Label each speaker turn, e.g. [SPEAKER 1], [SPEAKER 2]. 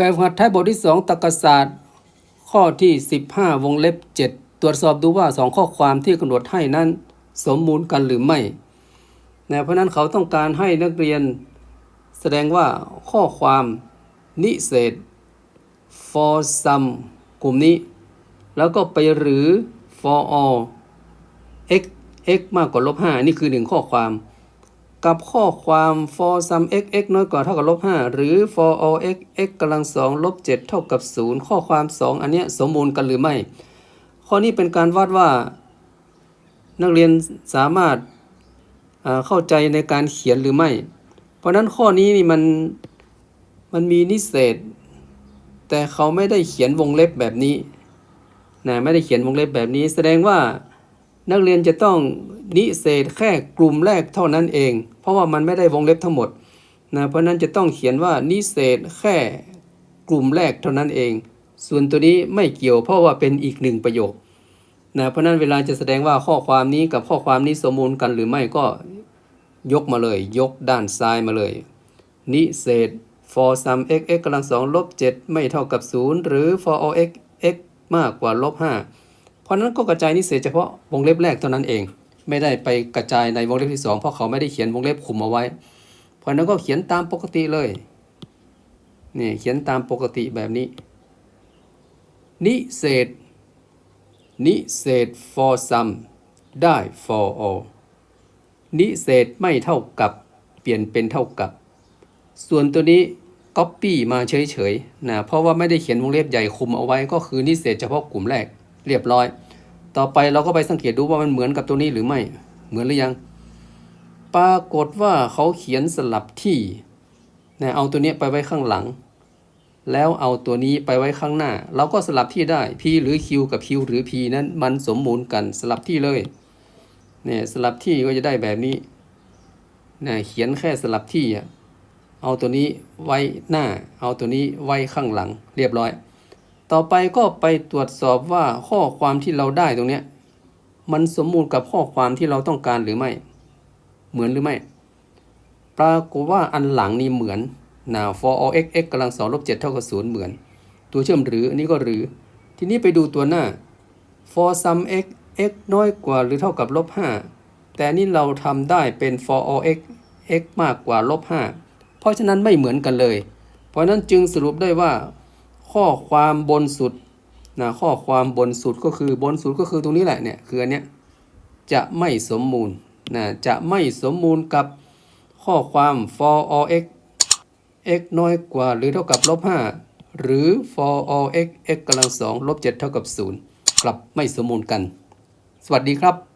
[SPEAKER 1] แบบหัดท้ายบทที่ 2ตรรกศาสตร์ ข้อที่ 15 วงเล็บ 7 ตรวจสอบดูว่า 2 ข้อความที่กำหนดให้นั้น สมมูลกันหรือไม่นะเพราะนั้นเขาต้องการให้นักเรียน แสดงว่าข้อความนิเศษ for some กลุ่มนี้ แล้วก็ไปหรือ for all x x มากกว่าลบ5นี่คือหนึ่งข้อความ กับข้อความ for some x x น้อยกว่าเท่ากับลบ5หรือ for all x x กำลัง2ลบ7เท่ากับ 0 ข้อความ 2 อันเนี้ยสมบูรณ์กันหรือไม่ ข้อนี้เป็นการวัดว่า นักเรียนสามารถเข้าใจในการเขียนหรือไม่ เพราะนั้นข้อนี้นี่มันมันมีนิเศษ แต่เขาไม่ได้เขียนวงเล็บแบบนี้นะไม่ได้เขียนวงเล็บแบบนี้ แสดงว่านักเรียนจะต้องนิเศษแค่กลุ่มแรกเท่านั้นเอง ราะว่ามันไม่ได้วงเล็บทั้งหมดนะเพราะนั้นจะต้องเขียนว่านิเศษแค่กลุ่มแรกเท่านั้นเอง ส่วนตัวนี้ไม่เกี่ยวเพราะว่าเป็นอีกหนึ่งประโยคนะเพราะนั้นเวลาจะแสดงว่าข้อความนี้กับข้อความนี้สมูลกันหรือไม่ก็ยกมาเลย ยกด้านซ้ายมาเลย นิเศษ for some x x กำลังสองลบ7ไม่เท่ากับ 0 หรือ for all x x มากกว่าลบ5เพราะฉะนั้นก็กระจายนิเศษเฉพาะวงเล็บแรกเท่านั้นเอง ไม่ได้ไปกระจายในวงเล็บที่ 2 เพราะเขาไม่ได้เขียนวงเล็บคุมเอาไว้ เพราะฉะนั้นก็เขียนตามปกติเลยนี่เขียนตามปกติแบบนี้ นิเศษ นิเศษ for some ได้ for all นิเศษไม่เท่ากับ เปลี่ยนเป็นเท่ากับ ส่วนตัวนี้ Copy มาเฉยๆนะเพราะว่าไม่ได้เขียนวงเล็บใหญ่คุมเอาไว้ก็คือนิเศษเฉพาะกลุ่มแรกเรียบร้อย ต่อไปเราก็ไปสังเกตดูว่ามันเหมือนกับตัวนี้หรือไม่ เหมือนหรือยัง ปรากฏว่าเขาเขียนสลับที่นะเอาตัวนี้ไปไว้ข้างหลัง แล้วเอาตัวนี้ไปไว้ข้างหน้า เราก็สลับที่ได้ P หรือ Q กับ Q หรือ P นั้นมันสมมูลกันสลับที่เลยเนี่ยสลับที่ก็จะได้แบบนี้นะเขียนแค่สลับที่อะเอาตัวนี้ไว้หน้า เอาตัวนี้ไว้ข้างหลัง เรียบร้อย ต่อไปก็ไปตรวจสอบว่าข้อความที่เราได้ตรงเนี้ยมันสมมูลกับข้อความที่เราต้องการหรือไม่ เหมือนหรือไม่ ปรากฏว่าอันหลังนี่เหมือนนะ for all x x กำลังสองลบเจ็ดเท่ากับศูนย์เหมือน ตัวเชื่อมหรืออันนี้ก็หรือ ทีนี้ไปดูตัวหน้า for some x x น้อยกว่าหรือเท่ากับลบห้าแต่นี่เราทำได้เป็น for all x x มากกว่าลบห้าเพราะฉะนั้นไม่เหมือนกันเลย เพราะฉะนั้นจึงสรุปได้ว่า ข้อความบนสุดนะข้อความบนสุดก็คือบนสุดก็คือตรงนี้แหละเนี่ยคืออันเนี้ยจะไม่สมมูลนะจะไม่สมมูลกับข้อความ for all x x น้อยกว่าหรือเท่ากับลบ5หรือ for all x x กำลัง2ลบ7เท่ากับ0กลับไม่สมมูลกัน สวัสดีครับ